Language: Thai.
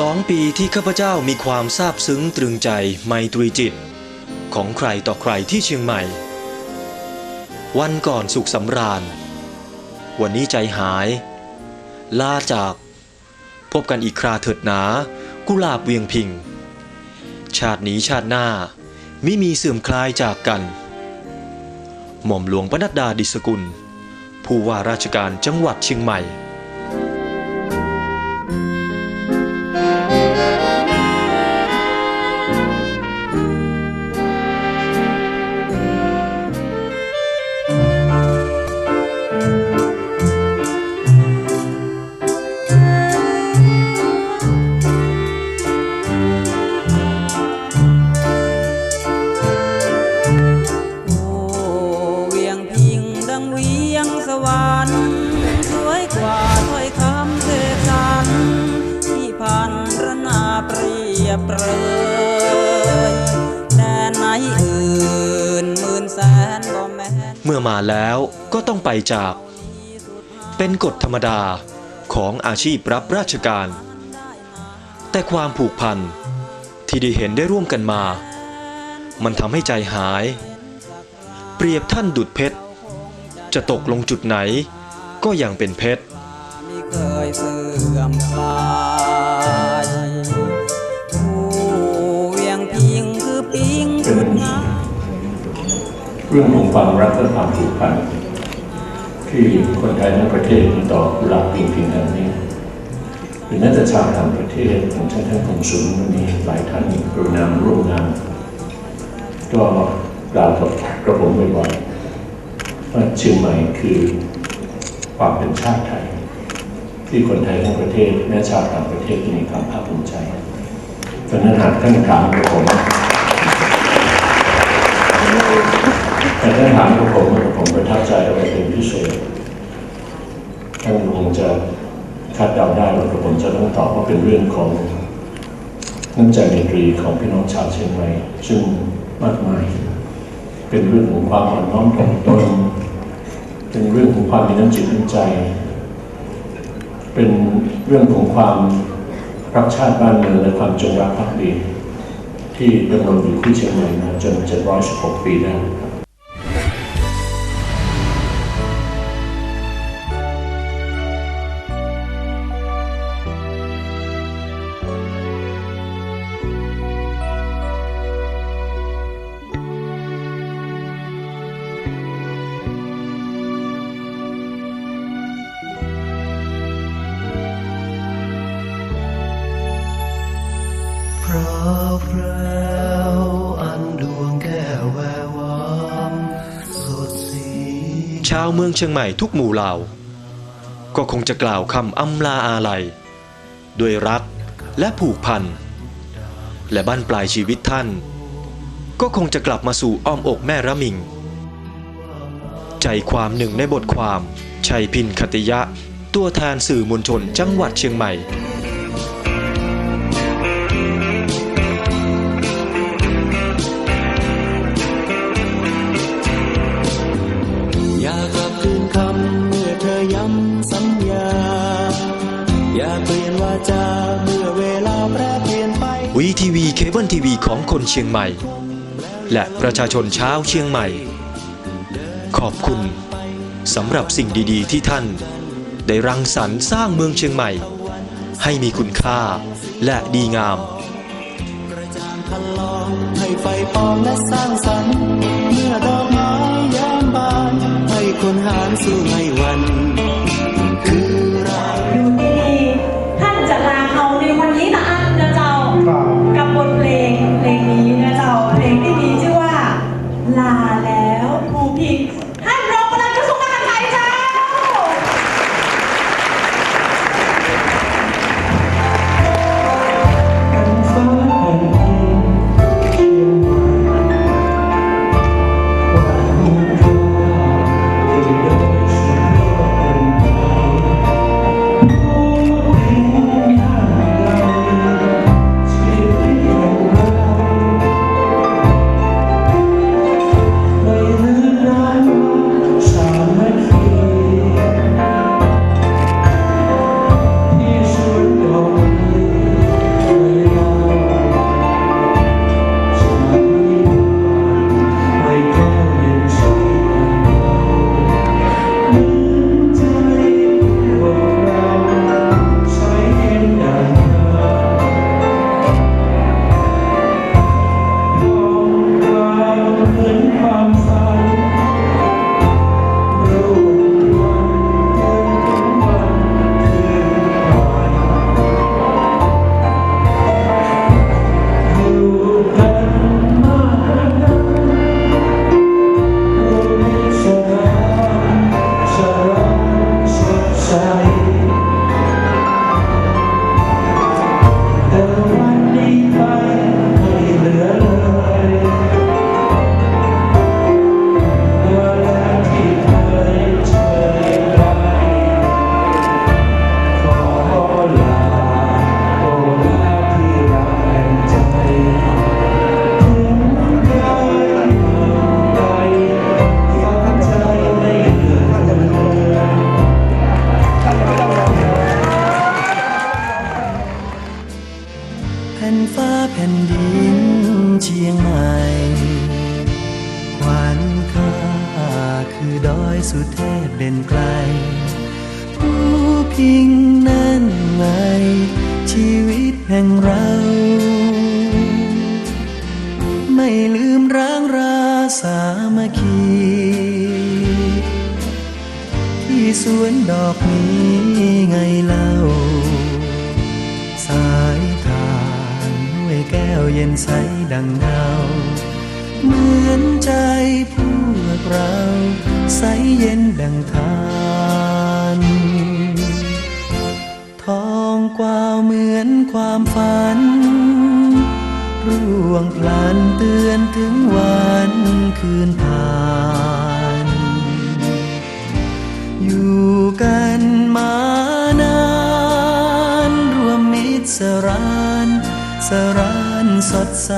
สองปีที่ข้าพเจ้ามีความซาบซึ้งตรึงใจไมตรีจิต ของใครต่อใครที่เชียงใหม่ วันก่อนสุขสำราญ วันนี้ใจหาย ลาจาก พบกันอีกคราเถิดหนา กุลาบเวียงพิง ชาตินี้ชาติหน้าไมิมีเสื่อมคลายจากกัน หม่อมหลวงปนัดดาดิสกุล ผู้ว่าราชการจังหวัดเชียงใหม่ เมื่อมาแล้วก็ต้องไปจาก เป็นกฎธรรมดาของอาชีพรับราชการ แต่ความผูกพันที่ได้เห็นได้ร่วมกันมา มันทำให้ใจหาย เปรียบท่านดุดเพชร จะตกลงจุดไหนก็ยังเป็นเพชรไม่เคยเสื่อมคลาย เรื่องของความรักและความผูกพันที่คนไทยทั้งประเทศมีต่อกุหลาบปิงพิงอันนี้หรือแม้แต่ชาวต่างประเทศของท่านท่านของศูนย์วันนี้หลายท่านกรุณามร่วมงานก็กล่าวกับกระผมบ่อยๆว่าเชียงใหม่คือความเป็นชาติไทย ที่คนไทยทั้งประเทศแม้ชาวต่างประเทศมีความภาคภูมิใจดังนั้นหากท่านถามกับผม แต่ถ้าถามกับผมว่าผมประทับใจอะไรเป็นพิเศษท่านคงจะคาดเดาได้ว่าผมจะต้องตอบว่าเป็นเรื่องของน้ำใจในตรีของพี่น้องชาวเชียงใหม่ซึ่งมากมาย เป็นเรื่องของความอ่อนน้อมถ่อมตนเป็นเรื่องของความมีน้ำจิตน้ำใจ เป็นเรื่องของความรักชาติบ้านเมืองและความจงรักภักดี ที่ดำรงอยู่ที่เชียงใหม่มาจน716ปีแล้ว พราวพราวอันดวงแก้วแวววามสดสีชาวเมืองเชียงใหม่ทุกหมู่เหล่า ก็คงจะกล่าวคำอำลาอาลัยด้วยรักและผูกพัน และบ้านปลายชีวิตท่าน ก็คงจะกลับมาสู่อ้อมอกแม่ระมิง ใจความหนึ่งในบทความ ชัยพินคติยะ ตัวแทนสื่อมวลชนจังหวัดเชียงใหม่ วีเคเบิลทีวีของคนเชียงใหม่ และประชาชนชาวเชียงใหม่ ขอบคุณสำหรับสิ่งดีๆ ที่ท่าน ได้รังสรรค์สร้างเมืองเชียงใหม่ ให้มีคุณค่าและดีงามให้ไฟปองและสร้างสรรค์เมื่อดอกไม้ยามบานให้คนหารสู้ให้วัน แล้วภูพิงส ผ่นฟ้าแผ่นดินเชียงใหม่ควันค่าคือดอยสุเทพเป็นไกล ผู้พิงนั้น ใสดังเงา เหมือนใจพวกเรา ใสเย็นดังทานทองกวาวเหมือนความฝัน ร่วงพลันเตือนถึงวันคืนผ่านอยู่กันมานาน รวมมิตรสรานสราน สดใส